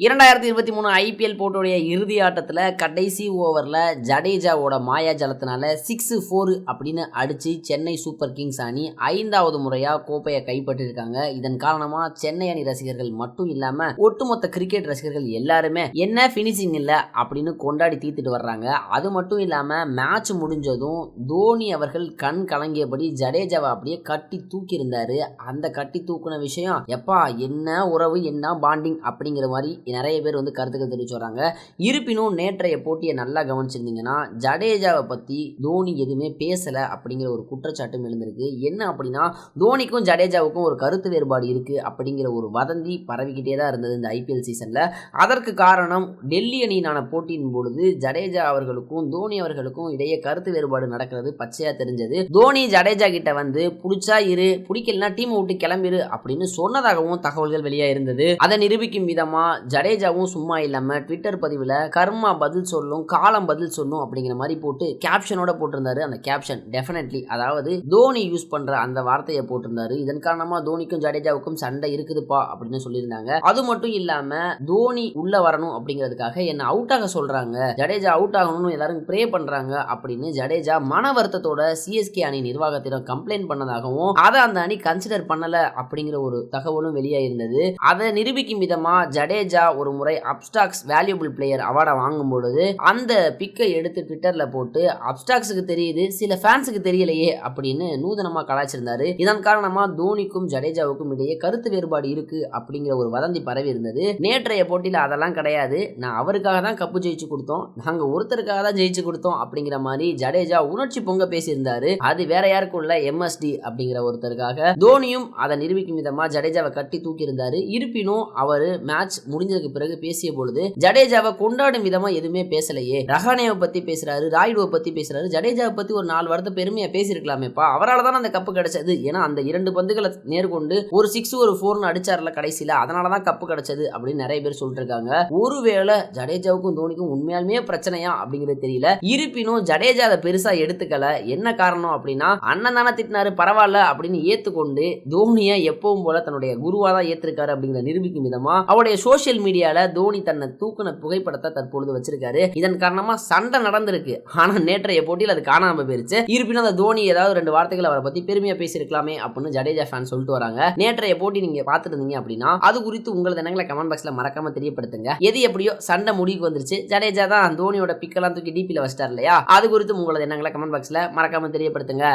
இரண்டாயிரத்தி இருபத்தி மூணு ஐபிஎல் போட்டியுடைய இறுதி ஆட்டத்தில் கடைசி ஓவரில் ஜடேஜாவோட மாயாஜலத்தினால சிக்ஸு ஃபோர் அப்படின்னு அடித்து சென்னை சூப்பர் கிங்ஸ் அணி ஐந்தாவது முறையாக கோப்பையை கைப்பற்றிருக்காங்க. இதன் காரணமாக சென்னை அணி ரசிகர்கள் மட்டும் இல்லாமல் ஒட்டுமொத்த கிரிக்கெட் ரசிகர்கள் எல்லாருமே என்ன ஃபினிஷிங் இல்லை அப்படின்னு கொண்டாடி தீர்த்துட்டு வர்றாங்க. அது மட்டும் இல்லாமல் மேட்ச் முடிஞ்சதும் தோனி அவர்கள் கண் கலங்கியபடி ஜடேஜாவை அப்படியே கட்டி தூக்கியிருந்தார். அந்த கட்டி தூக்குன விஷயம் எப்பா என்ன உறவு என்ன பாண்டிங் அப்படிங்கிற மாதிரி நிறைய பேர் வந்து கருத்துக்கள் தெரிவிச்சு வராங்க இருப்பினும் நேற்றைய போட்டியை நல்லா கவனிச்சிருந்தீங்கன்னா ஜடேஜாவை பற்றி தோனி எதுவுமே பேசலை அப்படிங்கிற ஒரு குற்றச்சாட்டும் எழுந்திருக்கு. என்ன அப்படின்னா தோனிக்கும் ஜடேஜாவுக்கும் ஒரு கருத்து வேறுபாடு இருக்குது அப்படிங்கிற ஒரு வதந்தி பரவிக்கிட்டே தான் இருந்தது இந்த ஐபிஎல் சீசனில். அதற்கு காரணம் டெல்லி அணியினான போட்டியின் பொழுது ஜடேஜா அவர்களுக்கும் தோனி அவர்களுக்கும் இடையே கருத்து வேறுபாடு நடக்கிறது பச்சையாக தெரிஞ்சது. தோனி ஜடேஜா கிட்ட வந்து பிடிச்சா இரு பிடிக்கலனா டீமை விட்டு கிளம்பிரு அப்படின்னு சொன்னதாகவும் தகவல்கள் வெளியாக இருந்தது அதை நிரூபிக்கும் விதமாக ஜடேஜாவும் சும்மா இல்லாமல் ட்விட்டர் பதிவில் கர்மா பதில் சொல்லும் காலம் பதில் சொல்லும் அப்படிங்கிற மாதிரி போட்டு கேப்ஷனோட போட்டிருந்தாரு. அந்த கேப்ஷன் டெஃபினெட்லி அதாவது தோனி யூஸ் பண்ற அந்த வார்த்தையை போட்டிருந்தாரு. இதன் காரணமா தோனிக்கும் ஜடேஜாவுக்கும் சண்டை இருக்குதுப்பா அப்படின்னு சொல்லியிருந்தாங்க. அது மட்டும் இல்லாம தோனி உள்ள வரணும் அப்படிங்கிறதுக்காக என்ன அவுட் ஆக சொல்றாங்க. ஜடேஜா அவுட் ஆகணும்னு எல்லாரும் ப்ரே பண்றாங்க அப்படின்னு ஜடேஜா மன வருத்தத்தோட சிஎஸ்கே அணி நிர்வாகத்திடம் கம்ப்ளைண்ட் பண்ணதாகவும் அதை அந்த அணி கன்சிடர் பண்ணல அப்படிங்கிற ஒரு தகவலும் வெளியாயிருந்தது. அதை நிரூபிக்கும் விதமா ஜடேஜா ஒரு முறை அப்டாக்ஸ் வேல்யூபிள் பிளேயர் அவார்டை வாங்கும் பொழுது அந்த பிக்கை எடுத்து ட்விட்டர்ல போட்டு அப்டாக்ஸுக்கு தெரியுது சில ஃபேன்ஸுக்கு தெரியலையே அப்படின்னு நூதனமா கலாச்சிருந்தாரு இதன் காரணமா தோனிக்கும் ஜடேஜாவுக்கும் இடையே கருத்து வேறுபாடு இருக்கு அப்படிங்கிற ஒரு வதந்தி பரவி இருந்தது. நேற்றைய போட்டியில் அதெல்லாம் கிடையாது. நான் அவருக்காக தான் கப்பு ஜெயிச்சு கொடுத்தோம். நாங்க ஒருத்தருக்காக தான் ஜெயிச்சு கொடுத்தோம் அப்படிங்கிற மாதிரி ஜடேஜா உணர்ச்சி பொங்க பேசியிருந்தாரு. அது வேற யாருக்கும் இல்ல எம்எஸ்டி அப்படிங்கிற ஒருத்தருக்காக. தோனியும் அதை நிரூபிக்கும் விதமா ஜடேஜாவை கட்டி தூக்கி இருந்தாரு இருப்பினும் அவர் மேட்ச் முடிஞ்ச முடிஞ்சதுக்கு பிறகு பேசிய பொழுது ஜடேஜாவை கொண்டாடும் விதமா எதுவுமே பேசலையே. ரஹானேவை பத்தி பேசுறாரு ராயுடுவை பத்தி பேசுறாரு. ஜடேஜாவை பத்தி ஒரு நாலு வாரத்தை பெருமையா பேசிருக்கலாமேப்பா அவரால் தான் அந்த கப்பு கிடைச்சது. ஏன்னா அந்த இரண்டு பந்துகளை நேர்கொண்டு ஒரு சிக்ஸ் ஒரு ஃபோர்னு அடிச்சார்ல கடைசியில அதனால தான் கப்பு கிடைச்சது அப்படின்னு நிறைய பேர் சொல்லிட்டு இருக்காங்க ஒருவேளை ஜடேஜாவுக்கும் தோனிக்கும் உண்மையாலுமே பிரச்சனையா அப்படிங்கிறது தெரியல. இருப்பினும் ஜடேஜா அதை பெருசா எடுத்துக்கல. என்ன காரணம் அப்படின்னா அண்ணன் தானே திட்டினாரு பரவாயில்ல அப்படின்னு ஏத்துக்கொண்டு தோனியை எப்பவும் போல தன்னுடைய குருவா தான் ஏத்திருக்காரு அப்படிங்கிற நிரூபிக்கும் விதமா அவருடைய சோசியல் மீடியால தோனி தன்னை தூக்கின புகைப்படத்தை தற்பொழுது வச்சிருக்காரு. இதன் காரணமா சண்டை நடந்திருக்கு. ஆனா நேற்றைய போட்டியில் அது காணாம போயிருச்சு. இருப்பினும் அந்த தோனி ஏதாவது ரெண்டு வார்த்தைகள் அவரை பத்தி பெருமையா பேசியிருக்கலாமே அப்படின்னு ஜடேஜா ஃபேன் சொல்லிட்டு வராங்க. நேற்றைய போட்டி நீங்க பார்த்துருந்தீங்க இருந்தீங்க அப்படின்னா அது குறித்து உங்களது எண்ணங்களை கமெண்ட் பாக்ஸ்ல மறக்காம தெரியப்படுத்துங்க. எது எப்படியோ சண்டை முடிவுக்கு வந்துருச்சு. ஜடேஜா தான் தோனியோட பிக்கெல்லாம் தூக்கி டிபியில் வச்சிட்டார் இல்லையா? அது குறித்து உங்களது எண்ணங்களை கமெண்ட் பாக்ஸ்ல மறக்காம தெரியப்படுத்துங்க.